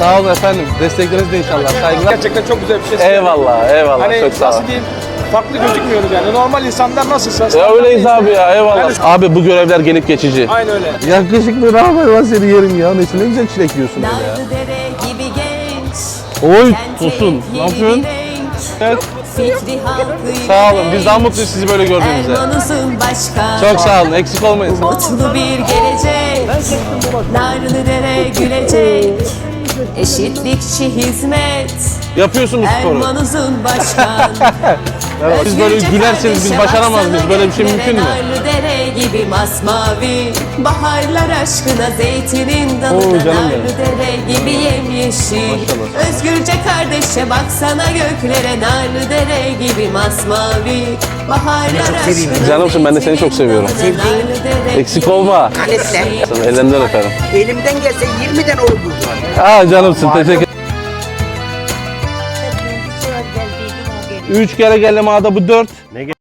Sağ olun efendim. Destekleriniz de inşallah. Saygılar. Gerçekten çok güzel bir şey. Eyvallah, eyvallah. Hani Çok sağ nasıl olun. diyeyim? Farklı gözükmüyoruz yani. Normal insanlar nasılsa. Ya öyleyiz insan- abi ya eyvallah. Yani- Abi bu görevler gelip geçici. Aynen öyle. Yakışıklı ne haber ben seni yerim ya. Neyse ne güzel çilek yiyorsun öyle ya. Gibi genç. Oy Tosun ne yapıyorsun? Evet. Fikri halkı Sağ olun biz daha mutluyuz sizi böyle gördüğümüzde. Çok sağ olun eksik olmayın. Mutlu bir gelecek. Narlı dere gülecek. Eşitlikçi hizmet. Yapıyorsun bu sporu. Erman uzun başkan. Siz böyle gülerseniz biz başaramaz mıyız? Böyle bir şey mümkün mü? Dere gibi masmavi. Baharlar aşkına zeytinin dalı Oo, canım benim. Dere gibi yemyeşil. Maşallah. Özgürce kardeşe baksana göklere narlı dere gibi masmavi. Baharlar aşkına Canımsın, ben de seni çok seviyorum. Eksik olma. Sana ellerinden öperim. Elimden gelse 20'den olur bu. Aa canımsın teşekkür Üç kere geldim ağda bu dört.